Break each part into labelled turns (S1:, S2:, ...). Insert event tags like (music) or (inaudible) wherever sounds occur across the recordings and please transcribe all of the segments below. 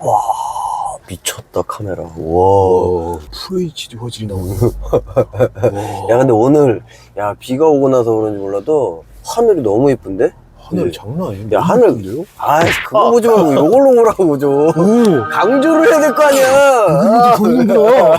S1: 와 미쳤다 카메라 와.
S2: 와, FHD 화질이 나오네. (laughs) 와,
S1: 야 근데 오늘 야 비가 오고 나서 그런지 몰라도 하늘이 너무 이쁜데?
S2: 하늘 장난 아니야.
S1: 야, 하늘-
S2: 인데요?
S1: 아 그거 보지 말고 이걸로 보라고 좀
S2: 오,
S1: 강조를 해야 될 거 아니야.
S2: 와.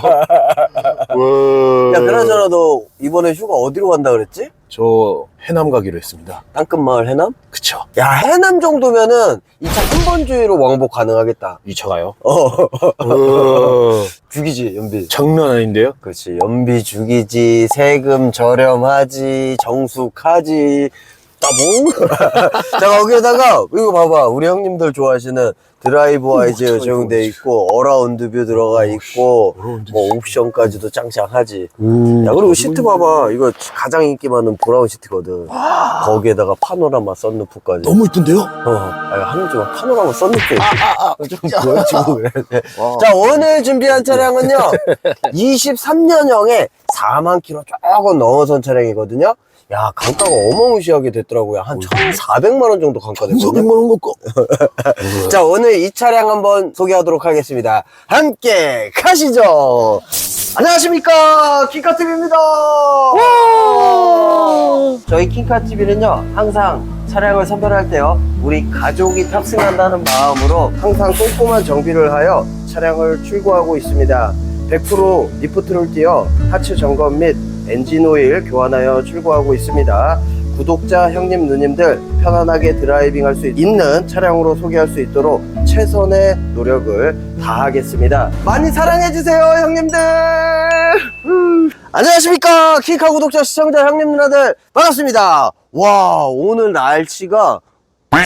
S1: 야 그나저나 너 이번에 휴가 어디로 간다 그랬지?
S2: 저 해남 가기로 했습니다.
S1: 땅끝마을 해남?
S2: 그쵸.
S1: 야 해남 정도면은 2차 한번 주의로 왕복 가능하겠다
S2: 이 차가요?
S1: 어
S2: 어, (laughs)
S1: 죽이지 연비
S2: 장난 아닌데요?
S1: 그렇지 연비 죽이지 세금 저렴하지 정숙하지 따봉 (laughs) 자 거기에다가 이거 봐봐 우리 형님들 좋아하시는 드라이브 와이즈
S2: 참
S1: 적용돼. 있고 어라운드 뷰 들어가 있고. 뭐 옵션까지도 짱짱하지
S2: 오,
S1: 야 그리고 시트 봐봐 이거 가장 인기 많은 브라운 시트거든 거기에다가 파노라마 썬루프까지
S2: 너무 이쁜데요?
S1: 어, 아, 하는 좀 파노라마 썬루프
S2: 아,
S1: 좀 보여주고 그래.
S2: 와.
S1: 자, 오늘 준비한 차량은요, (laughs) 23년형에 4만 킬로 조금 넘어선 차량이거든요. 야, 강가가 어마무시하게 됐더라고요. 한 1,400만원 정도 강가 됐거든요.
S2: 400만 원 갖고. (laughs)
S1: 자, 오늘 이 차량 한번 소개하도록 하겠습니다. 함께 가시죠! 안녕하십니까! 킹카TV입니다! 저희 킹카TV는요, 항상 차량을 선별할 때요, 우리 가족이 탑승한다는 마음으로 항상 꼼꼼한 정비를 하여 차량을 출고하고 있습니다. 100% 리프트를 띄어 하체 점검 및 엔진 오일 교환하여 출고하고 있습니다. 구독자 형님 누님들 편안하게 드라이빙 할 수 있는 차량으로 소개할 수 있도록 최선의 노력을 다하겠습니다. 많이 사랑해주세요, 형님들! 음. 안녕하십니까. 키카 구독자 시청자 형님 누나들 반갑습니다. 와, 오늘 날씨가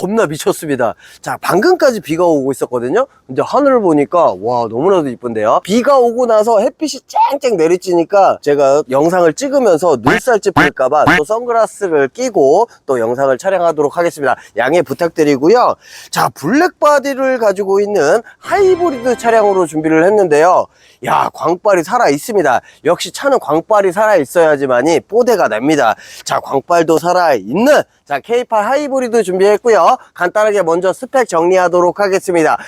S1: 겁나 미쳤습니다. 자, 방금까지 비가 오고 있었거든요. 근데 하늘을 보니까 와 너무나도 이쁜데요. 비가 오고 나서 햇빛이 쨍쨍 내리쬐니까 제가 영상을 찍으면서 눈살집 풀까봐 또 선글라스를 끼고 또 영상을 촬영하도록 하겠습니다. 양해 부탁드리고요. 자, 블랙바디를 가지고 있는 하이브리드 차량으로 준비를 했는데요. 야, 광빨이 살아 있습니다. 역시 차는 광빨이 살아 있어야지만이 뽀대가 납니다. 자, 광빨도 살아 있는 자, K8 하이브리드 준비했고요. 간단하게 먼저 스펙 정리하도록 하겠습니다.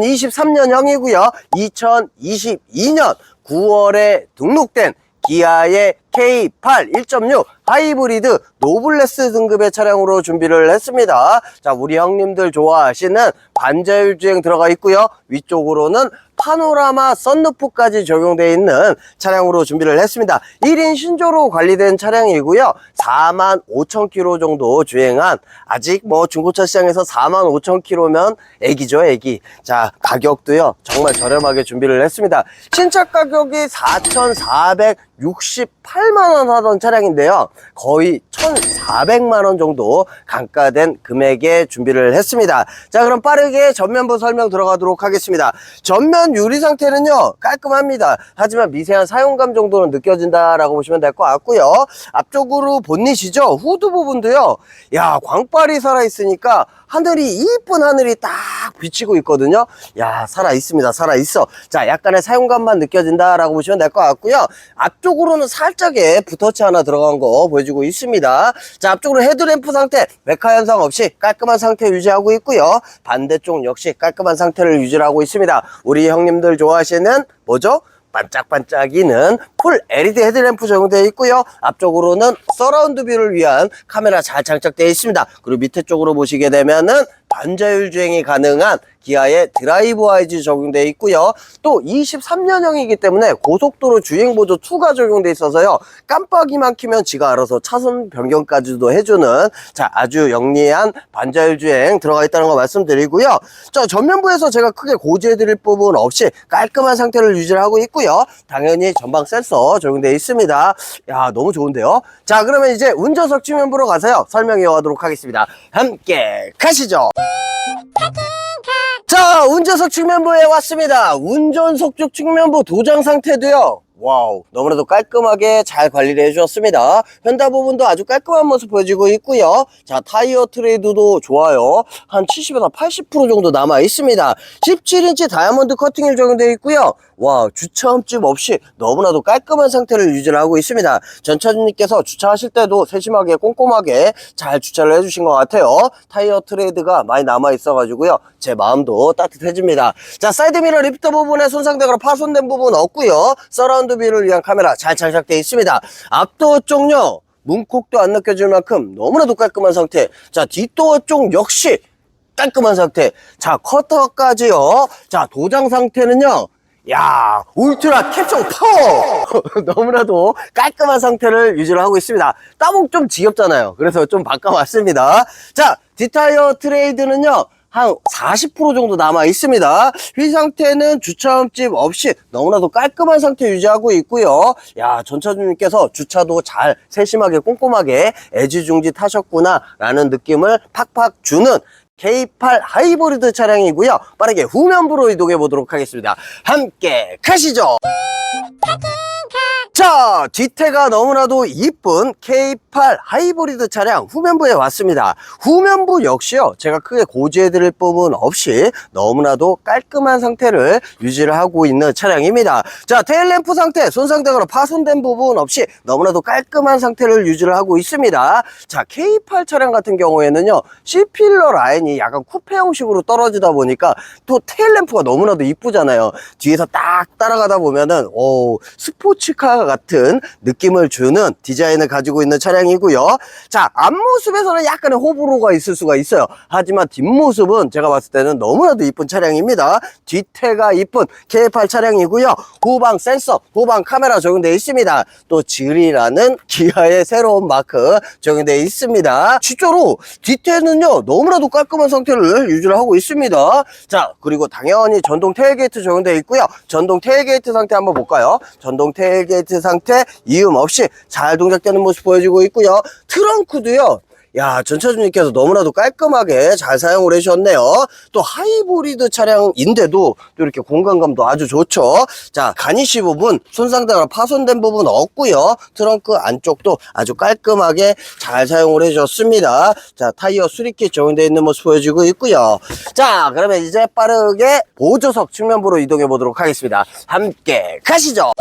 S1: 2023년형이고요. 2022년 9월에 등록된 기아의 K8 1.6 하이브리드 노블레스 등급의 차량으로 준비를 했습니다. 자, 우리 형님들 좋아하시는 반자율 주행 들어가 있고요. 위쪽으로는 파노라마 썬루프까지 적용되어 있는 차량으로 준비를 했습니다. 1인 신조로 관리된 차량이고요. 4만 5천 킬로 정도 주행한 아직 뭐 중고차 시장에서 4만 5천 킬로면 애기죠, 애기. 자, 가격도요. 정말 저렴하게 준비를 했습니다. 신차 가격이 4,468만 원 하던 차량인데요. 거의 1,400만 원 정도 강가된 금액에 준비를 했습니다. 자, 그럼 빠르게 전면부 설명 들어가도록 하겠습니다. 전면 유리 상태는요, 깔끔합니다. 하지만 미세한 사용감 정도는 느껴진다라고 보시면 될 것 같고요. 앞쪽으로 본닛이죠. 후드 부분도요. 야, 광빨이 살아있으니까 하늘이 이쁜 하늘이 딱 비치고 있거든요. 야, 살아 있습니다. 살아 있어. 자, 약간의 사용감만 느껴진다 라고 보시면 될 것 같고요. 앞쪽으로는 살짝의 붓터치 하나 들어간 거 보여주고 있습니다. 자, 앞쪽으로 헤드램프 상태 메카 현상 없이 깔끔한 상태 유지하고 있고요. 반대쪽 역시 깔끔한 상태를 유지하고 있습니다. 우리 형님들 좋아하시는 뭐죠? 반짝반짝이는 풀 LED 헤드램프 적용되어 있고요. 앞쪽으로는 서라운드 뷰를 위한 카메라 잘 장착되어 있습니다. 그리고 밑에 쪽으로 보시게 되면은 반자율 주행이 가능한 기아의 드라이브 와이즈 적용되어 있고요. 또 23년형이기 때문에 고속도로 주행보조 2가 적용되어 있어서요. 깜빡이만 키면 지가 알아서 차선 변경까지도 해주는 자 아주 영리한 반자율 주행 들어가 있다는 거 말씀드리고요. 자 전면부에서 제가 크게 고지해드릴 부분 없이 깔끔한 상태를 유지하고 있고요. 당연히 전방 센서 적용되어 있습니다. 야 너무 좋은데요. 자 그러면 이제 운전석 측면부로 가서요 설명 이어가도록 하겠습니다. 함께 가시죠. 자 운전석 측면부에 왔습니다. 운전석 쪽 측면부 도장 상태도요 와우 너무나도 깔끔하게 잘 관리를 해주었습니다. 휀다 부분도 아주 깔끔한 모습 보여지고 있고요. 자 타이어 트레이드도 좋아요. 한 70에서 80% 정도 남아 있습니다. 17인치 다이아몬드 커팅일 적용되어 있고요. 와 주차음집 없이 너무나도 깔끔한 상태를 유지를 하고 있습니다. 전차주님께서 주차하실 때도 세심하게 꼼꼼하게 잘 주차를 해주신 것 같아요. 타이어 트레이드가 많이 남아 있어 가지고요. 제 마음도 따뜻해집니다. 자 사이드미러 리프터 부분에 손상되거나 파손된 부분 없고요. 서라운드 뷰를 위한 카메라 잘 장착되어 있습니다. 앞도어 쪽요 문콕도 안 느껴질 만큼 너무나도 깔끔한 상태. 자 뒷도어 쪽 역시 깔끔한 상태. 자 커터까지요. 자 도장 상태는요. 야 울트라 캡처 파워! (laughs) 너무나도 깔끔한 상태를 유지를 하고 있습니다. 따봉 좀 지겹잖아요. 그래서 좀 바꿔봤습니다. 자 디타이어 트레이드는요 한 40% 정도 남아 있습니다. 휠 상태는 주차음집 없이 너무나도 깔끔한 상태 유지하고 있고요. 야, 전차주님께서 주차도 잘 세심하게 꼼꼼하게 애지중지 타셨구나 라는 느낌을 팍팍 주는 K8 하이브리드 차량이고요. 빠르게 후면부로 이동해 보도록 하겠습니다. 함께 가시죠. 자, 뒤태가 너무나도 이쁜 K8 하이브리드 차량 후면부에 왔습니다. 후면부 역시요, 제가 크게 고지해드릴 부분 없이 너무나도 깔끔한 상태를 유지를 하고 있는 차량입니다. 자, 테일램프 상태, 손상되거나 파손된 부분 없이 너무나도 깔끔한 상태를 유지를 하고 있습니다. 자, K8 차량 같은 경우에는요, C필러 라인이 약간 쿠페 형식으로 떨어지다 보니까 또 테일램프가 너무나도 이쁘잖아요. 뒤에서 딱 따라가다 보면은, 오, 스포츠카 같은 느낌을 주는 디자인을 가지고 있는 차량 이고요. 자, 앞모습에서는 약간의 호불호가 있을 수가 있어요. 하지만 뒷모습은 제가 봤을 때는 너무나도 이쁜 차량입니다. 뒤태가 이쁜 K8 차량이고요. 후방 센서, 후방 카메라 적용되어 있습니다. 또 질이라는 기아의 새로운 마크 적용되어 있습니다. 실제로 뒤태는요, 너무나도 깔끔한 상태를 유지를 하고 있습니다. 자, 그리고 당연히 전동 테일게이트 적용되어 있고요. 전동 테일게이트 상태 한번 볼까요? 전동 테일게이트 상태 이음 없이 잘 동작되는 모습 보여지고 있고 요. 트렁크도요. 야, 전차주님께서 너무나도 깔끔하게 잘 사용을 해주셨네요. 또 하이브리드 차량인데도 또 이렇게 공간감도 아주 좋죠. 자, 가니쉬 부분, 손상되거나 파손된 부분 없고요. 트렁크 안쪽도 아주 깔끔하게 잘 사용을 해주셨습니다. 자, 타이어 수리킷 적용되어 있는 모습 보여지고 있고요. 자, 그러면 이제 빠르게 보조석 측면부로 이동해 보도록 하겠습니다. 함께 가시죠.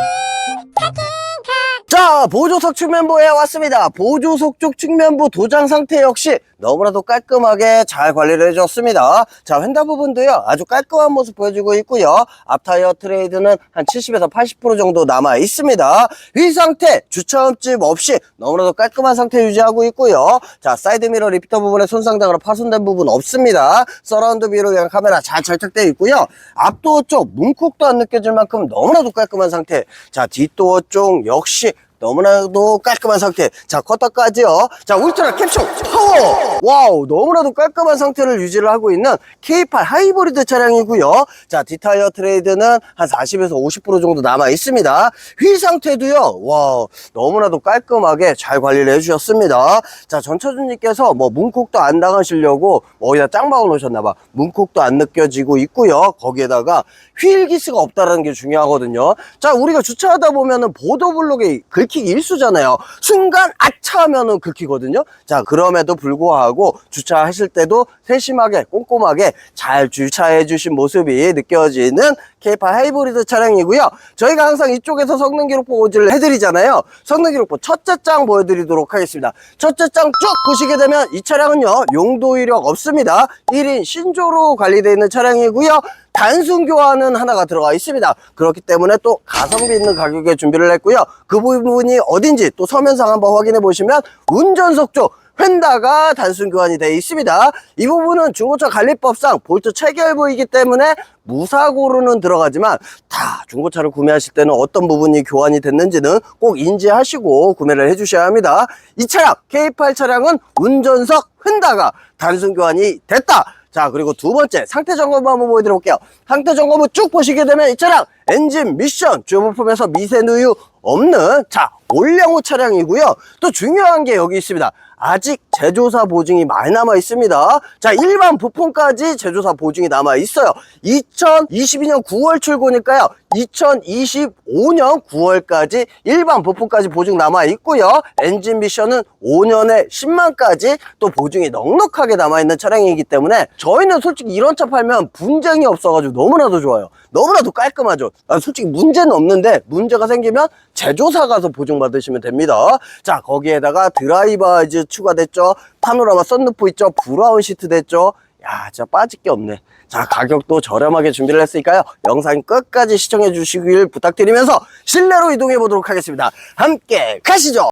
S1: 자 보조석 측면부에 왔습니다. 보조석 쪽 측면부 도장 상태 역시 너무나도 깔끔하게 잘 관리를 해줬습니다. 자 휀다 부분도요 아주 깔끔한 모습 보여주고 있고요. 앞타이어 트레이드는 한 70에서 80% 정도 남아 있습니다. 휠 상태 주차음집 없이 너무나도 깔끔한 상태 유지하고 있고요. 자 사이드미러 리피터 부분에 손상되거나 파손된 부분 없습니다. 서라운드 뷰로 위한 카메라 잘 장착되어 있고요. 앞도어 쪽 문콕도 안 느껴질 만큼 너무나도 깔끔한 상태. 자 뒷도어 쪽 역시 너무나도 깔끔한 상태. 자, 커터까지요. 자, 울트라 캡슐 파워! 와우, 너무나도 깔끔한 상태를 유지를 하고 있는 K8 하이브리드 차량이고요. 자, 디타이어 트레이드는 한 40에서 50% 정도 남아 있습니다. 휠 상태도요. 와우, 너무나도 깔끔하게 잘 관리를 해주셨습니다. 자, 전차주님께서 뭐 문콕도 안 당하시려고 뭐 어디다 짱 박아 놓으셨나봐. 문콕도 안 느껴지고 있고요. 거기에다가 휠 기스가 없다는 게 중요하거든요. 자, 우리가 주차하다 보면은 보도블록에 긁 히기 일수잖아요. 순간 아차 하면은 긁히거든요. 자, 그럼에도 불구하고 주차하실 때도 세심하게 꼼꼼하게 잘 주차해 주신 모습이 느껴지는 K8 하이브리드 차량이고요. 저희가 항상 이쪽에서 성능 기록부 오지를 해드리잖아요. 성능 기록부 첫째 장 보여드리도록 하겠습니다. 첫째 장 쭉 보시게 되면 이 차량은요, 용도 이력 없습니다. 1인 신조로 관리되어 있는 차량이고요. 단순 교환은 하나가 들어가 있습니다. 그렇기 때문에 또 가성비 있는 가격에 준비를 했고요. 그 부분이 어딘지 또 서면상 한번 확인해 보시면 운전석 쪽 휀다가 단순 교환이 되어 있습니다. 이 부분은 중고차 관리법상 볼트 체결부이기 때문에 무사고로는 들어가지만 다 중고차를 구매하실 때는 어떤 부분이 교환이 됐는지는 꼭 인지하시고 구매를 해주셔야 합니다. 이 차량 K8 차량은 운전석 휀다가 단순 교환이 됐다. 자 그리고 두 번째 상태 점검 한번 보여드릴게요. 상태 점검을 쭉 보시게 되면 이 차량 엔진 미션 주요 부품에서 미세 누유 없는 자 올량호 차량이고요. 또 중요한 게 여기 있습니다 아직 제조사 보증이 많이 남아 있습니다. 자, 일반 부품까지 제조사 보증이 남아 있어요. 2022년 9월 출고니까요. 2025년 9월까지 일반 부품까지 보증 남아 있고요. 엔진 미션은 5년에 10만까지 또 보증이 넉넉하게 남아 있는 차량이기 때문에 저희는 솔직히 이런 차 팔면 분쟁이 없어가지고 너무나도 좋아요. 너무나도 깔끔하죠. 아, 솔직히 문제는 없는데 문제가 생기면 제조사 가서 보증 받으시면 됩니다. 자, 거기에다가 드라이버즈 추가됐죠. 파노라마 썬루프 있죠. 브라운 시트 됐죠. 야, 진짜 빠질 게 없네. 자, 가격도 저렴하게 준비를 했으니까요. 영상 끝까지 시청해 주시길 부탁드리면서 실내로 이동해 보도록 하겠습니다. 함께 가시죠!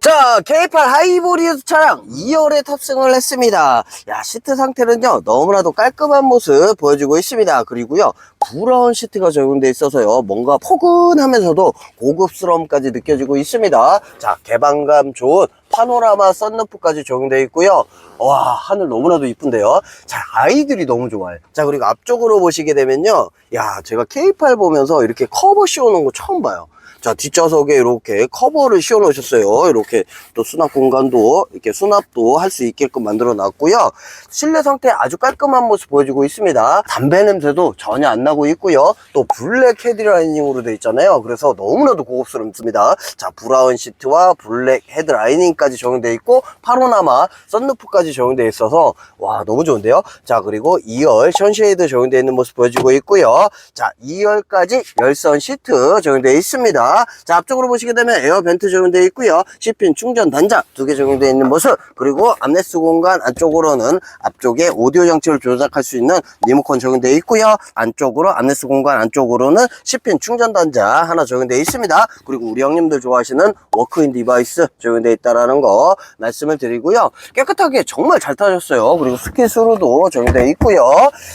S1: 자, K8 하이브리드 차량 2열에 탑승을 했습니다. 야, 시트 상태는요, 너무나도 깔끔한 모습 보여주고 있습니다. 그리고요, 브라운 시트가 적용돼 있어서요, 뭔가 포근하면서도 고급스러움까지 느껴지고 있습니다. 자, 개방감 좋은 파노라마 썬루프까지 적용되어 있고요. 와, 하늘 너무나도 이쁜데요. 자, 아이들이 너무 좋아요. 자, 그리고 앞쪽으로 보시게 되면요. 야, 제가 K8 보면서 이렇게 커버 씌워놓은 거 처음 봐요. 자, 뒷좌석에 이렇게 커버를 씌워 놓으셨어요. 이렇게 또 수납 공간도 이렇게 수납도 할 수 있게끔 만들어 놨고요. 실내 상태 아주 깔끔한 모습 보여주고 있습니다. 담배 냄새도 전혀 안 나고 있고요. 또 블랙 헤드라이닝으로 되어 있잖아요. 그래서 너무나도 고급스럽습니다. 자, 브라운 시트와 블랙 헤드라이닝까지 적용되어 있고 파노라마 썬루프까지 적용되어 있어서 와, 너무 좋은데요. 자, 그리고 2열 션쉐이드 적용되어 있는 모습 보여주고 있고요. 자, 2열까지 열선 시트 적용되어 있습니다. 자, 앞쪽으로 보시게 되면 에어 벤트 적용되어 있고요. C핀 충전 단자 두 개 적용되어 있는 모습. 그리고 암레스 공간 안쪽으로는 앞쪽에 오디오 장치를 조작할 수 있는 리모컨 적용되어 있고요. 안쪽으로 암레스 공간 안쪽으로는 C핀 충전 단자 하나 적용되어 있습니다. 그리고 우리 형님들 좋아하시는 워크인 디바이스 적용되어 있다라는 거 말씀을 드리고요. 깨끗하게 정말 잘 타셨어요. 그리고 스키스로도 적용되어 있고요.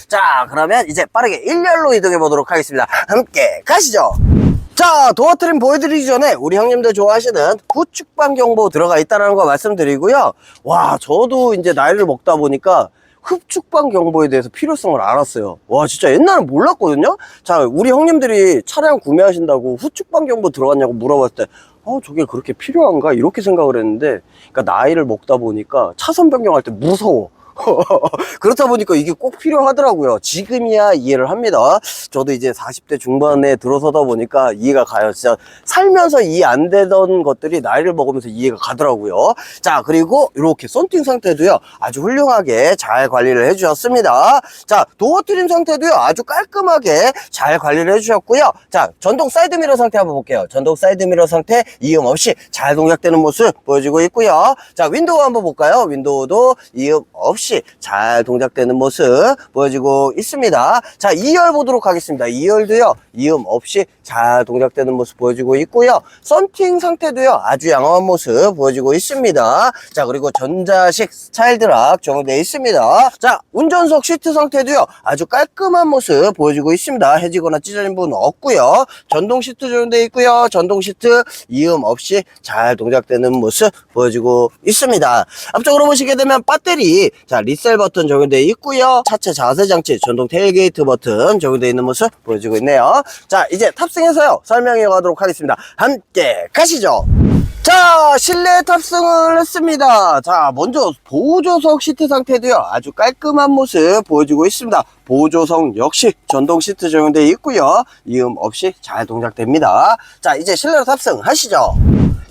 S1: 자, 그러면 이제 빠르게 1열로 이동해 보도록 하겠습니다. 함께 가시죠. 자, 도어 트림 보여드리기 전에 우리 형님들 좋아하시는 후축방 경보 들어가 있다는 거 말씀드리고요. 와, 저도 이제 나이를 먹다 보니까 흡축방 경보에 대해서 필요성을 알았어요. 와, 진짜 옛날에 몰랐거든요? 자, 우리 형님들이 차량 구매하신다고 후축방 경보 들어갔냐고 물어봤을 때, 어, 저게 그렇게 필요한가? 이렇게 생각을 했는데, 그러니까 나이를 먹다 보니까 차선 변경할 때 무서워. (laughs) 그렇다 보니까 이게 꼭 필요하더라고요. 지금이야 이해를 합니다. 저도 이제 40대 중반에 들어서다 보니까 이해가 가요. 진짜 살면서 이해 안 되던 것들이 나이를 먹으면서 이해가 가더라고요. 자, 그리고 이렇게 썬팅 상태도요. 아주 훌륭하게 잘 관리를 해주셨습니다. 자, 도어 트림 상태도요. 아주 깔끔하게 잘 관리를 해주셨고요. 자, 전동 사이드미러 상태 한번 볼게요. 전동 사이드미러 상태 이음 없이 잘 동작되는 모습 보여주고 있고요. 자, 윈도우 한번 볼까요? 윈도우도 이음 없이 잘 동작되는 모습 보여주고 있습니다. 자, 2열 보도록 하겠습니다. 2열도요, 이음 없이 잘 동작되는 모습 보여주고 있고요. 썬팅 상태도요, 아주 양호한 모습 보여주고 있습니다. 자, 그리고 전자식 차일드락 적용되어 있습니다. 자, 운전석 시트 상태도요, 아주 깔끔한 모습 보여주고 있습니다. 해지거나 찢어진 부분 없고요. 전동 시트 적용되어 있고요. 전동 시트 이음 없이 잘 동작되는 모습 보여주고 있습니다. 앞쪽으로 보시게 되면 배터리, 자, 리셀 버튼 적용되어 있고요. 차체 자세 장치, 전동 테일게이트 버튼 적용되어 있는 모습 보여주고 있네요. 자, 이제 탑 승해서요. 설명해 가도록 하겠습니다. 함께 가시죠. 자, 실내 탑승을 했습니다. 자, 먼저 보조석 시트 상태도요. 아주 깔끔한 모습 보여주고 있습니다. 보조석 역시 전동 시트 적용되어 있고요. 이음 없이 잘 동작됩니다. 자, 이제 실내로 탑승하시죠.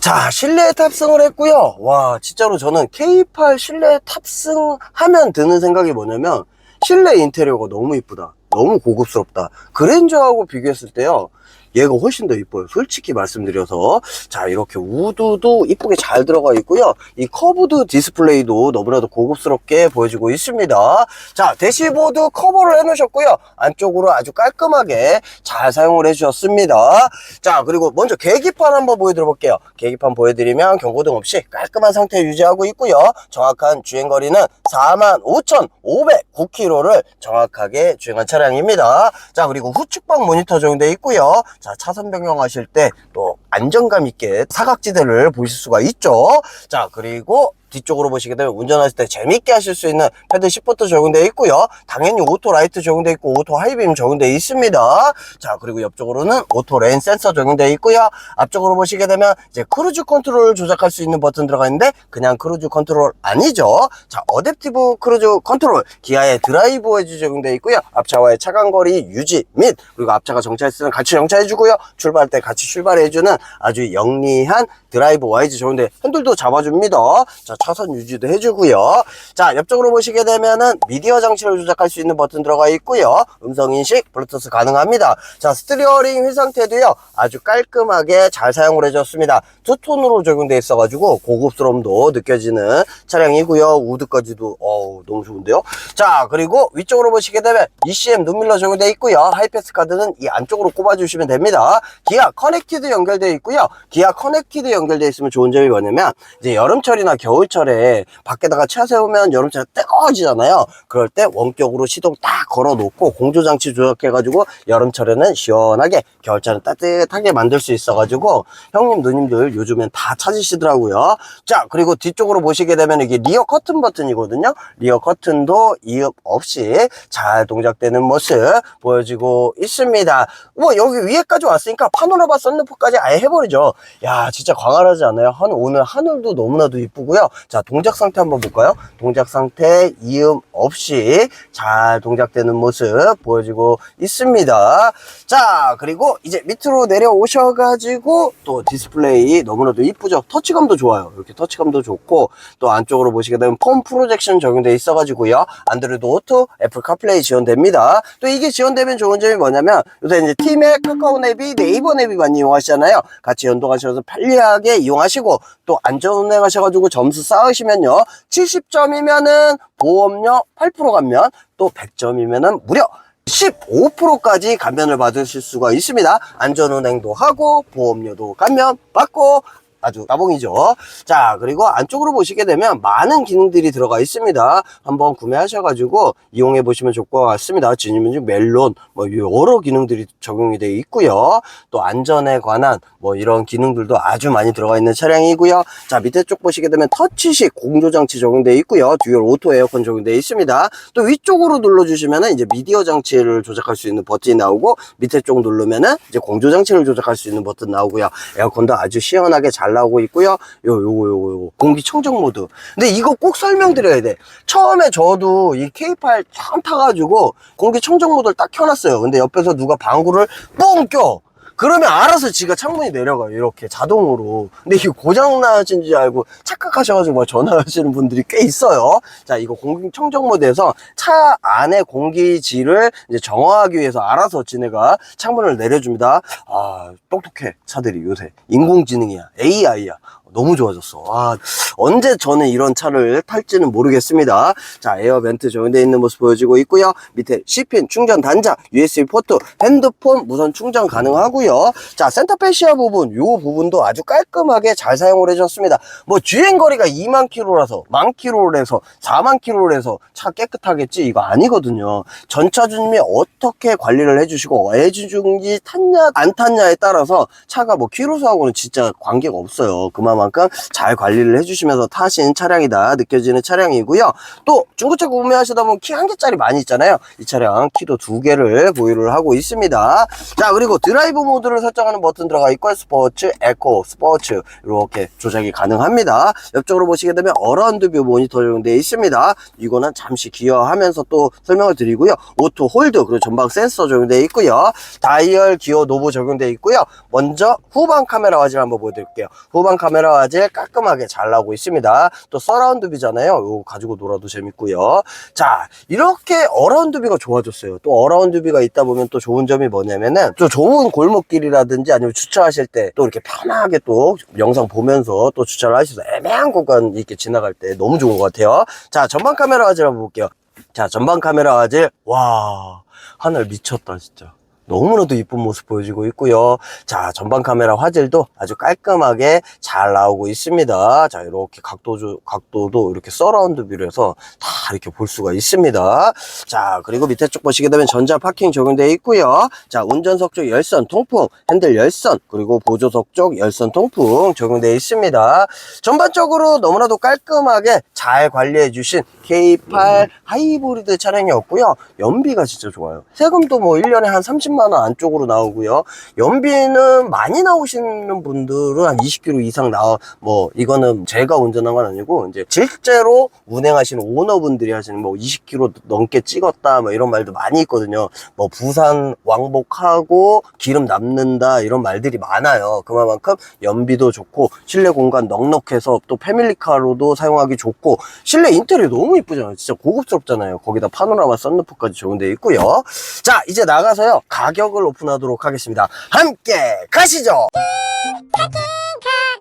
S1: 자, 실내 탑승을 했고요. 와, 진짜로 저는 K8 실내 탑승하면 드는 생각이 뭐냐면 실내 인테리어가 너무 이쁘다. 너무 고급스럽다. 그랜저하고 비교했을 때요. 얘가 훨씬 더 이뻐요. 솔직히 말씀드려서. 자, 이렇게 우드도 이쁘게 잘 들어가 있고요. 이 커브드 디스플레이도 너무나도 고급스럽게 보여지고 있습니다. 자, 대시보드 커버를 해 놓으셨고요. 안쪽으로 아주 깔끔하게 잘 사용을 해 주셨습니다. 자, 그리고 먼저 계기판 한번 보여드려 볼게요. 계기판 보여드리면 경고등 없이 깔끔한 상태 유지하고 있고요. 정확한 주행거리는 45,509km를 정확하게 주행한 차량입니다. 자, 그리고 후측방 모니터 적용되어 있고요. 자, 차선 변경하실 때 또 안정감 있게 사각지대를 보실 수가 있죠. 자, 그리고 뒤쪽으로 보시게 되면 운전하실 때 재밌게 하실 수 있는 패드 10부터 적용되어 있고요. 당연히 오토 라이트 적용되어 있고 오토 하이빔 적용되어 있습니다. 자, 그리고 옆쪽으로는 오토 레인 센서 적용되어 있고요. 앞쪽으로 보시게 되면 이제 크루즈 컨트롤 조작할 수 있는 버튼 들어가 있는데 그냥 크루즈 컨트롤 아니죠. 자, 어댑티브 크루즈 컨트롤 기아의 드라이브 웨지 적용되어 있고요. 앞차와의 차간거리 유지 및 그리고 앞차가 정차했을 때는 같이 정차해주고요. 출발할 때 같이 출발해주는 아주 영리한 드라이브 와이즈 적용돼 핸들도 잡아줍니다. 자, 차선 유지도 해주고요. 자, 옆쪽으로 보시게 되면은 미디어 장치를 조작할 수 있는 버튼 들어가 있고요. 음성 인식, 블루투스 가능합니다. 자, 스티리어 링 휠 상태도요. 아주 깔끔하게 잘 사용을 해줬습니다. 투톤으로 적용돼 있어가지고 고급스러움도 느껴지는 차량이고요. 우드까지도 어우 너무 좋은데요. 자, 그리고 위쪽으로 보시게 되면 ECM 눈밀러 적용돼 있고요. 하이패스 카드는 이 안쪽으로 꼽아주시면 됩니다. 기아 커넥티드 연결되어 있고요. 기아 커넥티드 연결되어 있으면 좋은 점이 뭐냐면 이제 여름철이나 겨울 철에 밖에다가 차 세우면 여름철에 뜨거워지잖아요. 그럴 때 원격으로 시동 딱 걸어 놓고 공조장치 조작해가지고 여름철에는 시원하게 겨울철은 따뜻하게 만들 수 있어가지고 형님 누님들 요즘엔 다 찾으시더라고요. 자 그리고 뒤쪽으로 보시게 되면 이게 리어 커튼 버튼이거든요. 리어 커튼도 이업 없이 잘 동작되는 모습 보여지고 있습니다. 뭐 여기 위에까지 왔으니까 파노라마 썬루프까지 아예 해버리죠. 야 진짜 광활하지 않아요? 한, 오늘 하늘도 너무나도 이쁘고요. 자 동작 상태 한번 볼까요? 동작 상태 이음 없이 잘 동작되는 모습 보여지고 있습니다. 자 그리고 이제 밑으로 내려오셔가지고 또 디스플레이 너무나도 이쁘죠. 터치감도 좋아요. 이렇게 터치감도 좋고 또 안쪽으로 보시게 되면 폼 프로젝션 적용돼 있어가지고요. 안드로이드 오토, 애플 카플레이 지원됩니다. 또 이게 지원되면 좋은 점이 뭐냐면 요새 이제 팀의 카카오 내비, 네이버 내비 많이 이용하시잖아요. 같이 연동하셔서 편리하게 이용하시고 또 안전 운행 하셔가지고 점수 쌓으시면요. 70점이면은 보험료 8% 감면 또 100점이면은 무려 15%까지 감면을 받으실 수가 있습니다. 안전운행도 하고 보험료도 감면 받고 아주 따봉이죠. 자, 그리고 안쪽으로 보시게 되면 많은 기능들이 들어가 있습니다. 한번 구매하셔가지고 이용해 보시면 좋을 것 같습니다. 지니면 멜론, 뭐 여러 기능들이 적용이 되어 있고요. 또 안전에 관한 뭐 이런 기능들도 아주 많이 들어가 있는 차량이고요. 자, 밑에 쪽 보시게 되면 터치식 공조장치 적용되어 있고요. 듀얼 오토 에어컨 적용되어 있습니다. 또 위쪽으로 눌러주시면은 이제 미디어 장치를 조작할 수 있는 버튼이 나오고 밑에 쪽 누르면은 이제 공조 장치를 조작할 수 있는 버튼 나오고요. 에어컨도 아주 시원하게 잘 나오고 있고요. 요 요거 요거 요거 공기 청정 모드. 근데 이거 꼭 설명드려야 돼. 처음에 저도 이 K8 처음 타가지고 공기 청정 모드를 딱 켜놨어요. 근데 옆에서 누가 방구를 뻥 껴. 그러면 알아서 지가 창문이 내려가요. 이렇게 자동으로. 근데 이게 고장나신 줄 알고 착각하셔가지고 막 전화하시는 분들이 꽤 있어요. 자, 이거 공기청정 모드에서 차 안의 공기질을 이제 정화하기 위해서 알아서 지네가 창문을 내려줍니다. 아, 똑똑해. 차들이 요새. 인공지능이야. AI야. 너무 좋아졌어. 아, 언제 저는 이런 차를 탈지는 모르겠습니다. 자, 에어 벤트 적용되어 있는 모습 보여지고 있고요. 밑에 C핀 충전 단자, USB 포트, 핸드폰 무선 충전 가능하고요. 자, 센터페시아 부분, 요 부분도 아주 깔끔하게 잘 사용을 해줬습니다. 뭐 주행 거리가 2만 킬로라서, 만 킬로라서, 4만 킬로라서 차 깨끗하겠지 이거 아니거든요. 전차주님이 어떻게 관리를 해주시고 애주중지 탔냐 안 탔냐에 따라서 차가 뭐 키로수하고는 진짜 관계가 없어요. 그만 큼 잘 관리를 해주시면서 타신 차량이다 느껴지는 차량이고요. 또 중고차 구매하시다 보면 키 한 개짜리 많이 있잖아요. 이 차량 키도 두 개를 보유를 하고 있습니다. 자 그리고 드라이브 모드를 설정하는 버튼 들어가 있고 스포츠, 에코, 스포츠 이렇게 조작이 가능합니다. 옆쪽으로 보시게 되면 어라운드 뷰 모니터 적용되어 있습니다. 이거는 잠시 기어하면서 또 설명을 드리고요. 오토 홀드 그리고 전방 센서 적용되어 있고요. 다이얼 기어 노브 적용되어 있고요. 먼저 후방 카메라 화질 한번 보여드릴게요. 후방 카메라 화질 깔끔하게 잘 나오고 있습니다. 또 서라운드 뷰잖아요. 이거 가지고 놀아도 재밌고요. 자 이렇게 어라운드 뷰가 좋아졌어요. 또 어라운드 뷰가 있다 보면 또 좋은 점이 뭐냐면은 또 좋은 골목길이라든지 아니면 주차하실 때 또 이렇게 편하게 또 영상 보면서 또 주차를 하셔서 애매한 구간 이렇게 지나갈 때 너무 좋은 것 같아요. 자 전방 카메라 화질 한번 볼게요. 자 전방 카메라 화질 와 하늘 미쳤다 진짜. 너무나도 이쁜 모습 보여주고 있고요. 자, 전방 카메라 화질도 아주 깔끔하게 잘 나오고 있습니다. 자, 이렇게 각도, 조- 각도도 이렇게 서라운드 뷰로 해서 다 이렇게 볼 수가 있습니다. 자, 그리고 밑에 쪽 보시게 되면 전자 파킹 적용되어 있고요. 자, 운전석 쪽 열선 통풍, 핸들 열선, 그리고 보조석 쪽 열선 통풍 적용되어 있습니다. 전반적으로 너무나도 깔끔하게 잘 관리해 주신 K8 하이브리드 차량이었고요. 연비가 진짜 좋아요. 세금도 뭐 1년에 한 30만 원 안쪽으로 나오고요. 연비는 많이 나오시는 분들은 한 20km 이상 나와 뭐 이거는 제가 운전한 건 아니고 이제 실제로 운행하시는 오너분들이 하시는 뭐 20km 넘게 찍었다 뭐 이런 말도 많이 있거든요. 뭐 부산 왕복하고 기름 남는다 이런 말들이 많아요. 그만큼 연비도 좋고 실내 공간 넉넉해서 또 패밀리카로도 사용하기 좋고 실내 인테리어 너무 이쁘잖아요. 진짜 고급스럽잖아요. 거기다 파노라마 썬루프까지 적용되어 있고요. 자 이제 나가서요 가 격을 오픈하도록 하겠습니다. 함께 가시죠.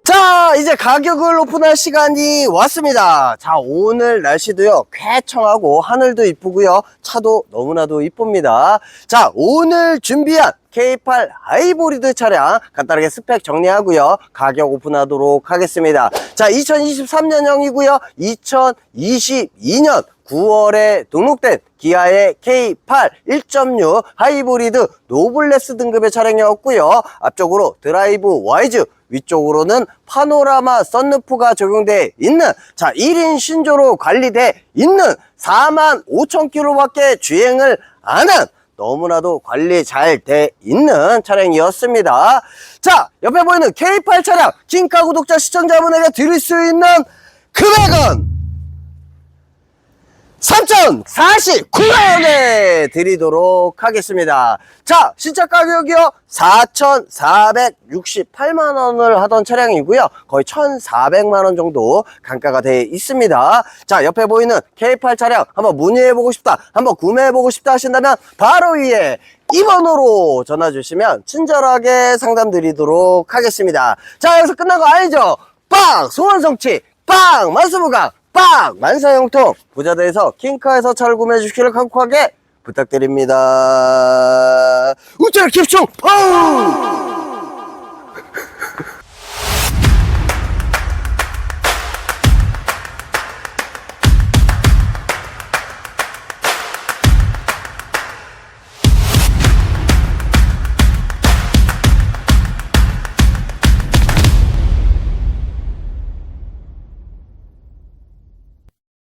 S1: 자 이제 가격을 오픈할 시간이 왔습니다. 자 오늘 날씨도요 쾌청하고 하늘도 이쁘고요. 차도 너무나도 이쁩니다. 자 오늘 준비한 K8 하이브리드 차량 간단하게 스펙 정리하고요. 가격 오픈하도록 하겠습니다. 자 2023년형이고요. 2022년 9월에 등록된 기아의 K8 1.6 하이브리드 노블레스 등급의 차량이었고요. 앞쪽으로 드라이브 와이즈, 위쪽으로는 파노라마 썬루프가 적용돼 있는 자 1인 신조로 관리돼 있는 4만 5천 킬로밖에 주행을 안 한 너무나도 관리 잘 돼 있는 차량이었습니다. 자, 옆에 보이는 K8 차량 킹카 구독자 시청자분에게 드릴 수 있는 금액은 3,049만원에 드리도록 하겠습니다. 자, 신차 가격이요. 4,468만원을 하던 차량이고요. 거의 1,400만원 정도 단가가 되어 있습니다. 자, 옆에 보이는 K8 차량 한번 문의해보고 싶다, 한번 구매해보고 싶다 하신다면 바로 위에 2번으로 전화 주시면 친절하게 상담 드리도록 하겠습니다. 자, 여기서 끝난 거 아니죠? 빵! 소원 성취! 빵! 만수무강! 빵! 만사형통! 부자대에서 킹카에서 차를 구매해 주시기를 간곡하게 부탁드립니다. 우짜라 캡총! 어우!